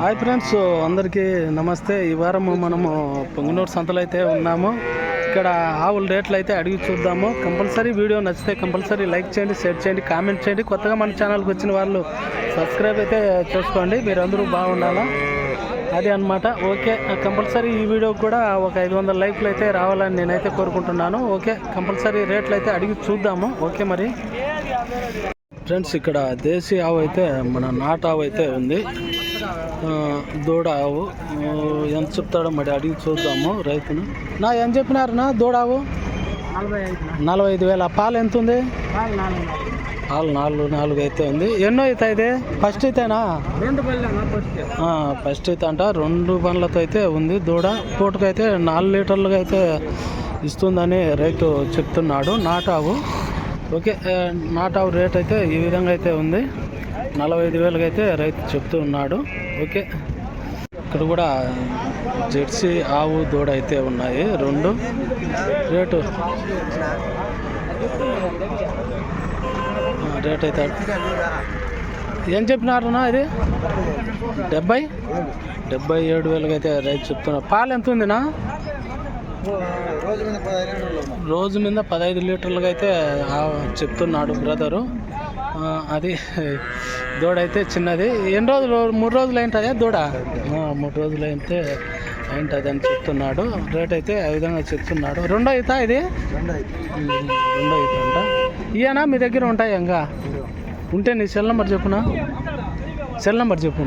Hi friends అందరికీ నమస్తే. ఈ వారం మనము పొంగునూరు సంతలో అయితే ఉన్నాము. ఇక్కడ ఆవుల రేట్లు అయితే అడిగి చూద్దాము. కంపల్సరీ వీడియో నచ్చితే కంపల్సరీ లైక్ చేయండి షేర్ చేయండి కామెంట్ చేయండి. కొత్తగా మన ఛానల్కి వచ్చిన వాళ్ళు సబ్స్క్రైబ్ అయితే చేసుకోండి. మీరు అందరూ బాగుండాలా? అదే అన్నమాట. ఓకే కంపల్సరీ ఈ వీడియో కూడా ఒక ఐదు వందల లైక్లు అయితే రావాలని నేనైతే కోరుకుంటున్నాను. ఓకే కంపల్సరీ రేట్లు అయితే అడిగి చూద్దాము. ఓకే మరి. ఫ్రెండ్స్ ఇక్కడ దేశీ ఆవు అయితే మన నాటు ఆవు అయితే ఉంది. ఆ, దూడ ఆవు. ఆ, ఎంత చెప్తాడో మరి అడిగి చూద్దాము రైతును. నా ఏం చెప్పినారు నా దూడ ఆవు? నలభై ఐదు. వేల. పాలు ఎంత ఉంది? పాలు నాలుగు నాలుగు అయితే ఉంది. ఎన్నో అవుతాయి ఇది? ఫస్ట్ అయితేనా? ఫస్ట్ అయితే అంట. రెండు పనులతో అయితే ఉంది దూడ. పూటకైతే నాలుగు లీటర్లుగా అయితే ఇస్తుందని రైతు చెప్తున్నాడు. నాటావు ఓకే నాటావు రేట్ అయితే ఈ విధంగా అయితే ఉంది. నలభై ఐదు వేలకి అయితే రైతు చెప్తూ ఉన్నాడు. ఓకే. ఇక్కడ కూడా జెర్సీ ఆవు దూడ అయితే ఉన్నాయి. రెండు. రేటు. రేట్ అయితే ఏం చెప్పినారునా ఇది? డెబ్బై? డెబ్బై ఏడు వేలకి అయితే రైతు చెప్తున్నారు. పాలు ఎంత ఉందినా? రోజు మీద పదహైదు రోజు అయితే ఆ చెప్తున్నాడు బ్రదరు. అది దూడ అయితే చిన్నది. ఎన్ని రోజులు మూడు రోజులు ఏంటదే దూడ? మూడు రోజులు అయితే ఏంటది అని చెప్తున్నాడు. రేట్ అయితే ఆ విధంగా చెప్తున్నాడు. రెండో అవుతా ఇది? రెండు అవుతా అంట. ఇయనా మీ దగ్గర ఉంటాయి ఇంకా? ఉంటే నీ సెల్ నెంబర్ చెప్పునా? సెల్ నెంబర్ చెప్పు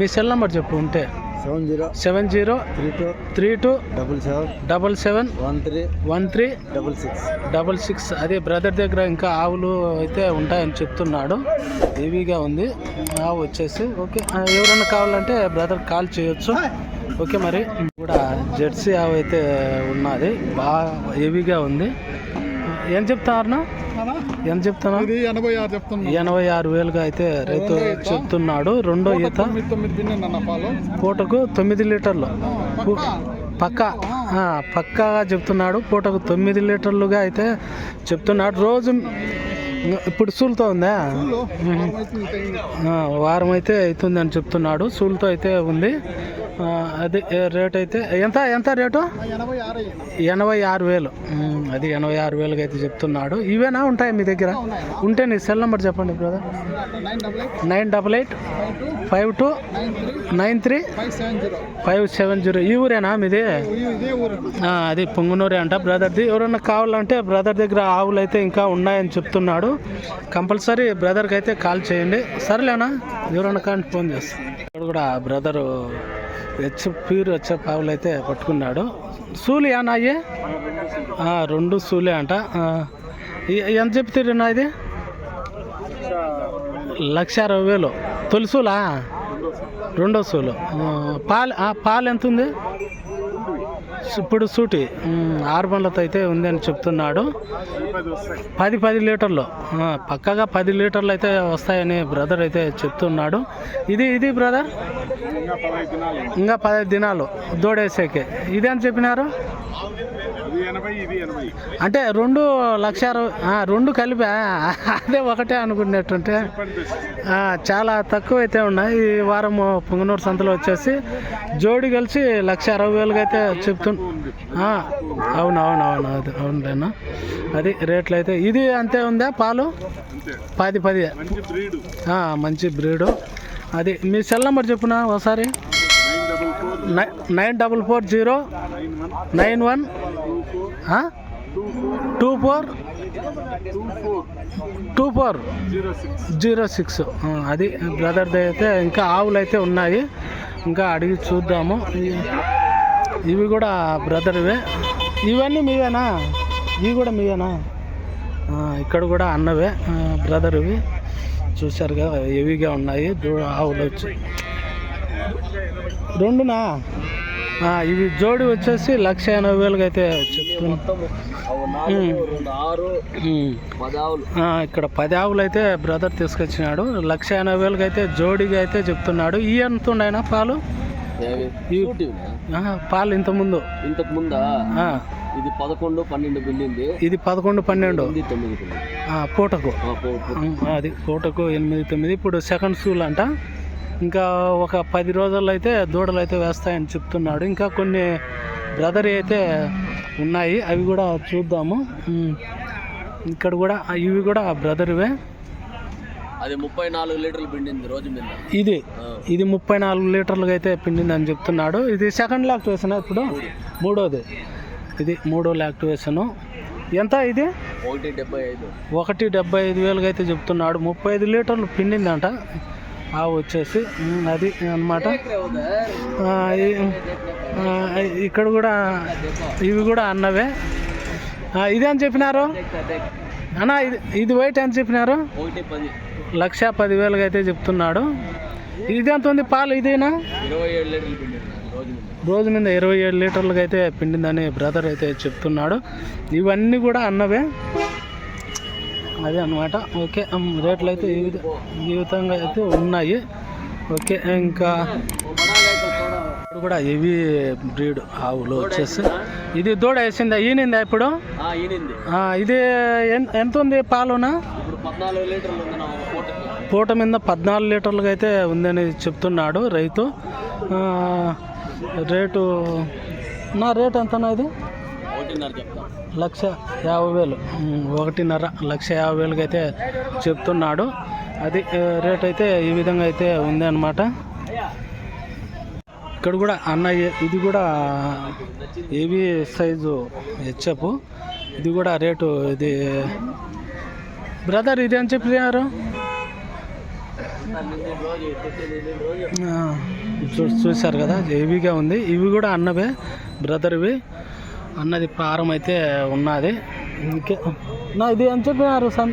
మీ సెల్ నెంబర్ చెప్పు ఉంటే. Seven zero seven zero three two three two double seven double seven one three one three double six double six. అదే బ్రదర్ దగ్గర ఇంకా ఆవులు అయితే ఉంటాయని చెప్తున్నాడు. హెవీగా ఉంది. ఆవు వచ్చేసి ఓకే. ఎవరైనా కావాలంటే బ్రదర్ కాల్ చేయొచ్చు. ఓకే మరి. కూడా జెర్సీ ఆవు అయితే ఉన్నది. బాగా హెవీగా ఉంది. ఏం చెప్తారు ఎంత చెప్తున్నా ఇది ఎనభై ఆరు చెప్తున్నా. ఎనభై ఆరు వేలుగా అయితే రైతు చెప్తున్నాడు. రెండో ఈత. పూటకు తొమ్మిది లీటర్లు. పక్క. పక్కాగా చెప్తున్నాడు. పూటకు తొమ్మిది లీటర్లుగా అయితే చెప్తున్నాడు. రోజు ఇప్పుడు సూలుతో ఉందా? వారం అయితే అవుతుంది అని చెప్తున్నాడు. సూలుతో అయితే ఉంది. అది రేట్ అయితే ఎంత ఎంత రేటు? ఎనభై ఆరు వేలు. అది ఎనభై ఆరు వేలకి అయితే చెప్తున్నాడు. ఇవేనా ఉంటాయి మీ దగ్గర? ఉంటే నీ సెల్ నెంబర్ చెప్పండి brother. Nine double eight five two nine three five seven zero. ఈ ఊరేనా మీది? అది పొంగునూరే అంట. బ్రదర్ది ఎవరన్నా కావాలంటే బ్రదర్ దగ్గర ఆవులు అయితే ఇంకా ఉన్నాయని చెప్తున్నాడు. కంపల్సరీ బ్రదర్కి అయితే కాల్ చేయండి. సరేలేనా? ఎవరన్నా కానీ ఫోన్ చేస్తాను ఇక్కడ కూడా బ్రదరు హెచ్ ప్యూర్ వచ్చే ఆవులు అయితే పట్టుకున్నాడు. సూలి అన్న అయ్యే? రెండు సూలే అంట. ఎంత చెప్తారన్నా ఇది? లక్ష అరవై వేలు. తొలిసూలా రెండో సూలు. పాలు పాలు ఎంత ఉంది ఇప్పుడు సూటి. ఆరు బండ్లతో అయితే ఉంది అని చెప్తున్నాడు. పది పది లీటర్లు. పక్కగా పది లీటర్లు అయితే వస్తాయని బ్రదర్ అయితే చెప్తున్నాడు. ఇది ఇది బ్రదర్? ఇంకా పదహైదు దినాలు. దూడేసేకే. ఇది అని చెప్పినారు? అంటే రెండు లక్ష అరవై రెండు కలిపి అదే ఒకటే అనుకున్నట్టుంటే చాలా తక్కువ అయితే ఉన్నాయి. ఈ వారం పుంగనూరు సంతలో వచ్చేసి జోడి కలిసి లక్ష అరవై వేలుగా అయితే చెప్తు అవును అవును అవును అది అవునులేనా? అది రేట్లు అయితే ఇది అంతే ఉందా పాలు? పది పది. మంచి బ్రీడు. అది మీ సెల్ నెంబర్ చెప్పునా ఒకసారి? Nine- nine double four zero nine one two four? Two four. Zero six. అది బ్రదర్ది అయితే ఇంకా ఆవులు అయితే ఉన్నాయి. ఇంకా అడిగి చూద్దాము. ఇవి కూడా బ్రదర్వే. ఇవన్నీ మీవేనా? ఇవి కూడా మీవేనా? ఇక్కడ కూడా అన్నవే. బ్రదర్వి. చూశారు కదా హెవీగా ఉన్నాయి. ఆవులు వచ్చి. రెండునా? ఇవి జోడి వచ్చేసి లక్ష ఎనభై వేలుగా అయితే ఇక్కడ పది ఆవులు అయితే బ్రదర్ తీసుకొచ్చినాడు. లక్ష ఎనభై వేలకి అయితే జోడిగా అయితే చెప్తున్నాడు. ఈ ఎంత ఉండైనా పాలు? పాలు ఇంత ముందు. ఇంతకు ముందా? ఇది పదకొండు పన్నెండు బిల్లింది ఇది పదకొండు పన్నెండు. తొమ్మిది పూటకు. అది పూటకు ఎనిమిది తొమ్మిది. ఇప్పుడు సెకండ్ స్కూల్ అంట. ఇంకా ఒక పది రోజుల్లో అయితే దూడలు అయితే వేస్తాయని చెప్తున్నాడు. ఇంకా కొన్ని బ్రదర్ అయితే ఉన్నాయి. అవి కూడా చూద్దాము. ఇక్కడ కూడా ఇవి కూడా బ్రదర్వే. అది ముప్పై నాలుగు లీటర్లు పిండింది రోజు మీద. ఇది. ఇది ముప్పై నాలుగు లీటర్లుగా అయితే పిండిందని చెప్తున్నాడు. ఇది సెకండ్ లాక్టివేషన్ ఇప్పుడు? మూడోది. ఇది మూడో లాక్టివేషను ఎంత ఇది? ఒకటి డెబ్బై ఐదు. ఒకటి డెబ్బై ఐదు వేలుగా అయితే చెప్తున్నాడు. ముప్పై ఐదు లీటర్లు పిండిందంట. ఆ వచ్చేసి అది ఆ, ఇక్కడ కూడా ఇవి కూడా అన్నవే. ఇది అని చెప్పినారు? అన్న ఇది ఇది వెయిట్ అని చెప్పినారు? ఒకటి పది. లక్ష పదివేలుగా అయితే చెప్తున్నాడు. ఇది ఎంత ఉంది పాలు? ఇదేనా? రోజు మీద ఇరవై ఏడు లీటర్లుగా అయితే పిండిందని బ్రదర్ అయితే చెప్తున్నాడు. ఇవన్నీ కూడా అన్నవే. అదే అనమాట ఓకే రేట్లు అయితే ఈ విధ- ఈ విధంగా అయితే ఉన్నాయి. ఓకే ఇంకా ఇప్పుడు కూడా హెవీ బ్రీడ్ ఆవులు వచ్చేసి. ఇది దూడ వేసిందా? ఈనిందా ఇప్పుడు? ఇది ఎంత ఉంది పాలునా? పూట మీద పద్నాలుగు లీటర్లుగా అయితే ఉందని చెప్తున్నాడు రైతు. రేటు నా రేట్ ఎంతనా ఇది? లక్ష యాభై వేలు. ఒకటిన్నర లక్ష యాభై వేలుగా అయితే చెప్తున్నాడు. అది రేట్ అయితే ఈ విధంగా అయితే ఉంది అనమాట ఇక్కడ కూడా అన్నయ్య ఇది కూడా ఏవి సైజు హెచ్ఎఫ్. ఇది కూడా రేటు ఇది. బ్రదర్ ఇది అని చెప్పారు చూసారు చూ చూశారు కదా హెవీగా ఉంది. ఇవి కూడా అన్నవే బ్రదర్వి అన్నది పారం అయితే ఉన్నది. ఇంకే నా ఇది ఎంత చెప్పినారు సన్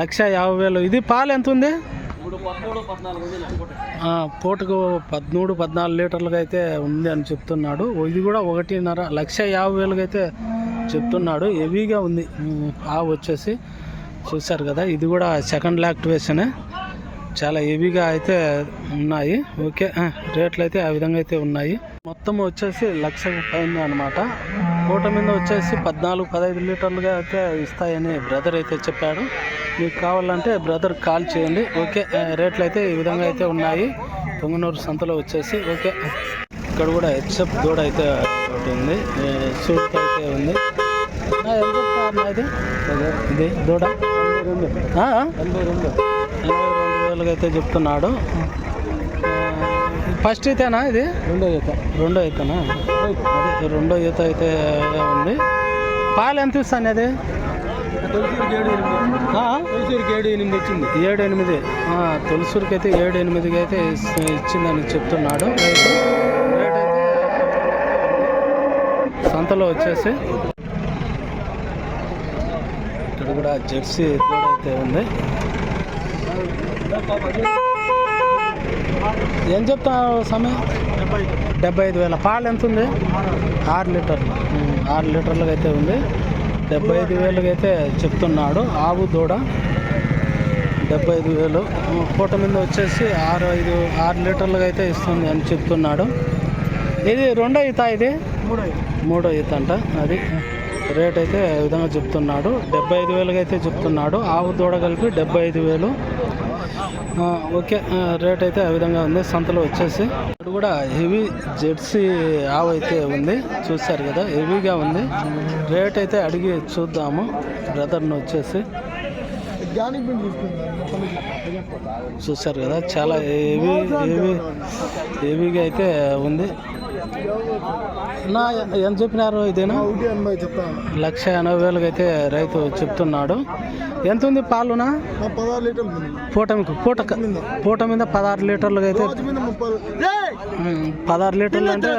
లక్ష యాభై వేలు. ఇది పాలు ఎంత ఉంది? పూటకు పద్మూడు పద్నాలుగు లీటర్లుగా అయితే ఉంది అని చెప్తున్నాడు. ఇది కూడా ఒకటిన్నర లక్ష యాభై వేలుగా అయితే చెప్తున్నాడు. హెవీగా ఉంది. ఆవు వచ్చేసి. చూశారు కదా ఇది కూడా సెకండ్ యాక్టివేషనే చాలా హెవీగా అయితే ఉన్నాయి. ఓకే ఆ, రేట్లు అయితే ఆ విధంగా అయితే ఉన్నాయి. మొత్తం వచ్చేసి లక్ష పైన అనమాట పూట మీద వచ్చేసి పద్నాలుగు పదహైదు లీటర్లుగా అయితే ఇస్తాయని బ్రదర్ అయితే చెప్పాడు. మీకు కావాలంటే బ్రదర్ కాల్ చేయండి. ఓకే రేట్లు అయితే ఈ విధంగా అయితే ఉన్నాయి. పొంగనూరు సంతలో వచ్చేసి ఓకే. ఇక్కడ కూడా హెచ్ఎఫ్ దూడ అయితే ఒకటి ఉంది. సూట్ అయితే ఉంది. ఇది? దూడ. ఎనభై రెండు వేలుగా అయితే చెప్తున్నాడు. ఫస్ట్ ఈతేనా ఇది? రెండో ఈత. రెండో ఈతనా? రెండో ఈత అయితే ఉంది. పాలు ఎంత ఇస్తాను అది? ఏడు ఎనిమిది. ఏడు తులసూరుకి అయితే ఏడు ఎనిమిదికి అయితే ఇచ్చిందని చెప్తున్నాడు. సంతలో వచ్చేసి. ఇక్కడ కూడా జెర్సీ కూడా అయితే ఉంది. ఏం చెప్తావు సమయం డెబ్బై ఐదు వేల. పాలు ఎంత ఉంది? ఆరు లీటర్లు. ఆరు లీటర్లకు అయితే ఉంది. డెబ్బై ఐదు వేలకు అయితే చెప్తున్నాడు. ఆవు దూడ డెబ్బై ఐదు వేలు. పూట మీద వచ్చేసి ఆరు ఐదు ఆరు లీటర్లకు అయితే ఇస్తుంది అని చెప్తున్నాడు. ఇది రెండో ఈత ఇది? మూడో ఈత అంట. అది రేట్ అయితే విధంగా చెప్తున్నాడు. డెబ్బై ఐదు వేలుగా అయితే చెప్తున్నాడు. ఆవు దూడ కలిపి డెబ్బై ఐదు వేలు. ఓకే. రేట్ అయితే ఆ విధంగా ఉంది. సంతలో వచ్చేసి ఇప్పుడు కూడా హెవీ జెర్సీ ఆవు అయితే ఉంది. చూశారు కదా హెవీగా ఉంది. రేట్ అయితే అడిగి చూద్దాము. బ్రదర్ని వచ్చేసి చూశారు కదా చాలా హెవీ హెవీ హెవీగా అయితే ఉంది. నా ఎంత చెప్పినారు ఇదేనా? లక్ష ఎనభై వేలకైతే రైతు చెప్తున్నాడు. ఎంత ఉంది పాలునా పదహారు లీటర్లు ఉంది. పూటమికి పూట పూట మీద పదహారు లీటర్లుగా అయితే పదహారు లీటర్లు అంటే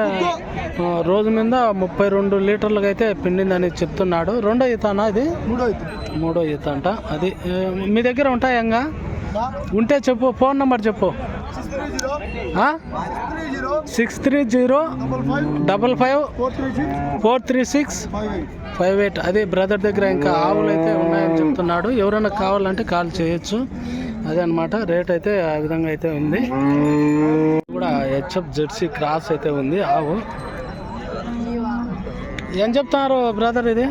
రోజు మీద ముప్పై రెండు లీటర్లుగా అయితే పిండిందని చెప్తున్నాడు. రెండో ఈతనా ఇది? మూడో అయితే మూడో ఈత అంట. అది మీ దగ్గర ఉంటాయంగా ఉంటే చెప్పు ఫోన్ నెంబర్ చెప్పు. Six three zero double five four three six five eight. అదే బ్రదర్ దగ్గర ఇంకా ఆవులు అయితే ఉన్నాయని చెప్తున్నాడు. ఎవరైనా కావాలంటే కాల్ చేయొచ్చు. అదే అనమాట రేట్ అయితే ఆ విధంగా అయితే ఉంది. కూడా హెచ్ఎఫ్ జెర్సీ క్రాస్ అయితే ఉంది ఆవు. ఏం చెప్తున్నారు బ్రదర్ ఇది?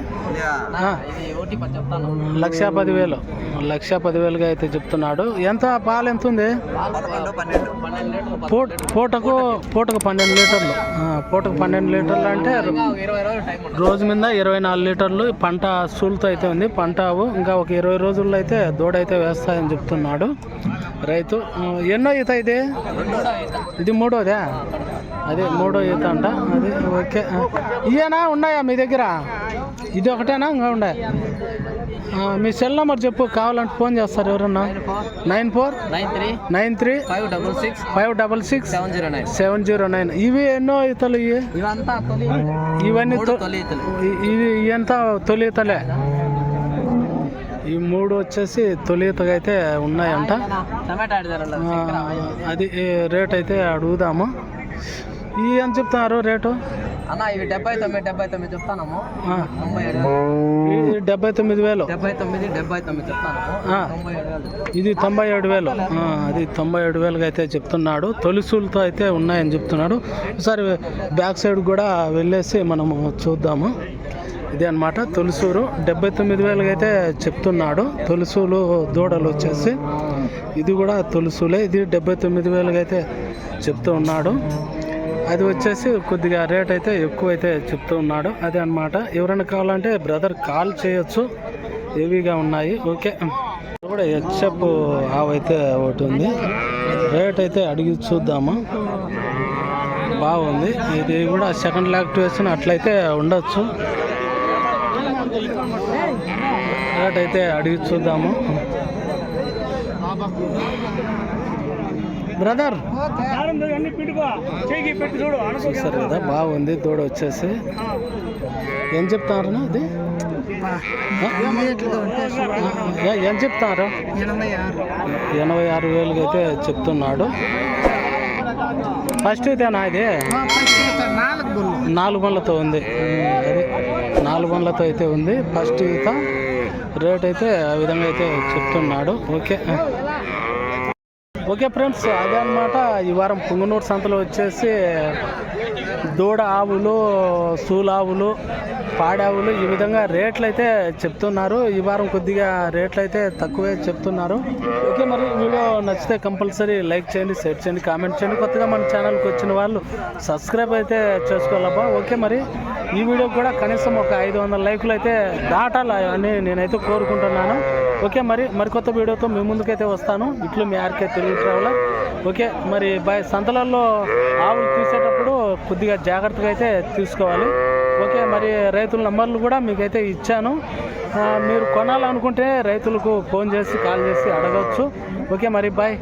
పది చెప్తాను. లక్ష పదివేలు. లక్ష పదివేలుగా అయితే చెప్తున్నాడు. ఎంత? పాలు ఎంత ఉంది పూటకు పూటకు పన్నెండు లీటర్లు. పూటకు పన్నెండు లీటర్లు అంటే రోజు మీద ఇరవై నాలుగు లీటర్లు పంట సూలుతో అయితే ఉంది. పంట ఇంకా ఒక ఇరవై రోజుల్లో అయితే దూడ అయితే వేస్తాయని చెప్తున్నాడు రైతు. ఎన్నో ఈత ఇది? ఇది మూడోదా అదే మూడో ఈత అంట. అది ఓకే. ఆ, ఇయేనా ఉన్నాయా మీ దగ్గర? ఇది ఒకటేనా? ఇంకా ఉన్నాయి మీ సెల్ నెంబర్ చెప్పు కావాలంటే ఫోన్ చేస్తారు ఎవరన్నా. Nine four. Nine three. Nine three. Five double six. Five double six. Seven zero nine. Seven zero nine. ఇవి ఎన్నో ఈతలు ఇవి? ఇవంతా తొలి. ఇవన్నీ మూడు తొ- తొలి ఈతలు. ఇ- ఇది ఎంత తొలితలే ఈ మూడు వచ్చేసి తొలితగా అయితే ఉన్నాయంట. అది రేట్ అయితే అడుగుదాము. ఈ ఎంత చెప్తున్నారు రేటు? అన్న ఇవి డెబ్బై తొమ్మిది డెబ్బై తొమ్మిది చెప్తానము ఆ, తొంభై ఏడు ఇది డెబ్బై తొమ్మిది వేలు. డెబ్బై తొమ్మిది డెబ్బై తొమ్మిది. తొంభై ఏడు వేలు. ఇది తొంభై ఏడు వేలు. అది తొంభై ఏడు వేలుగా అయితే చెప్తున్నాడు. తొలిసూలతో అయితే ఉన్నాయని చెప్తున్నాడు. ఒకసారి బ్యాక్ సైడ్ కూడా వెళ్ళేసి మనము చూద్దాము. ఇదే అనమాట తొలిసూరు డెబ్బై తొమ్మిది వేలుగా అయితే చెప్తున్నాడు. తొలిసూలు దూడలు వచ్చేసి ఇది కూడా తొలిసూలే. ఇది డెబ్బై తొమ్మిది వేలుగా అయితే చెప్తూ ఉన్నాడు. అది వచ్చేసి కొద్దిగా రేట్ అయితే ఎక్కువ అయితే చెప్తూ ఉన్నాడు. అదే అనమాట ఎవరైనా కావాలంటే బ్రదర్ కాల్ చేయొచ్చు. హెవీగా ఉన్నాయి. ఓకే. కూడా హెచ్ఎఫ్ ఆవు అయితే ఒకటి ఉంది. రేట్ అయితే అడిగి చూద్దాము? బాగుంది. ఇది కూడా సెకండ్ లాక్టివేషన్ అట్లయితే ఉండొచ్చు. రేట్ అయితే అడిగి చూద్దాము. బ్రదర్. కదా బాగుంది దూడ వచ్చేసి. ఏం చెప్తారు ఇది ఏ- ఏం చెప్తారు? ఎనభై ఆరు వేలుగా అయితే చెప్తున్నాడు. ఫస్ట్ ఇదేనా ఇది? నాలుగు బండ్లతో ఉంది. అది నాలుగు బండ్లతో అయితే ఉంది. ఫస్ట్ ఈత రేట్ అయితే ఆ విధంగా అయితే చెప్తున్నాడు. ఓకే. ఓకే ఫ్రెండ్స్ అదే అనమాట ఈ వారం పుంగనూరు సంతలో వచ్చేసి దూడ ఆవులు సూలావులు పాడావులు ఈ విధంగా రేట్లు అయితే చెప్తున్నారు. ఈ వారం కొద్దిగా రేట్లు అయితే తక్కువే చెప్తున్నారు. ఓకే మరి వీడియో నచ్చితే కంపల్సరీ లైక్ చేయండి షేర్ చేయండి కామెంట్ చేయండి. కొత్తగా మన ఛానల్కి వచ్చిన వాళ్ళు సబ్స్క్రైబ్ అయితే చేసుకోవాలబ్బా. ఓకే మరి ఈ వీడియో కూడా కనీసం ఒక ఐదు వందల లైకులు అయితే దాటాలి అని నేనైతే కోరుకుంటున్నాను. ఓకే మరి మరికొత్త వీడియోతో మీ ముందుకైతే వస్తాను. ఇట్లు మీ ఆర్కే తెలుగు ట్రావెలర్. ఓకే మరి బయ సంతలలో ఆవులు తీసేటప్పుడు కొద్దిగా జాగ్రత్తగా అయితే తీసుకోవాలి. ఓకే మరి రైతుల నంబర్లు కూడా మీకైతే ఇచ్చాను. మీరు కొనాలనుకుంటే రైతులకు ఫోన్ చేసి కాల్ చేసి అడగవచ్చు ఓకే మరి బాయ్.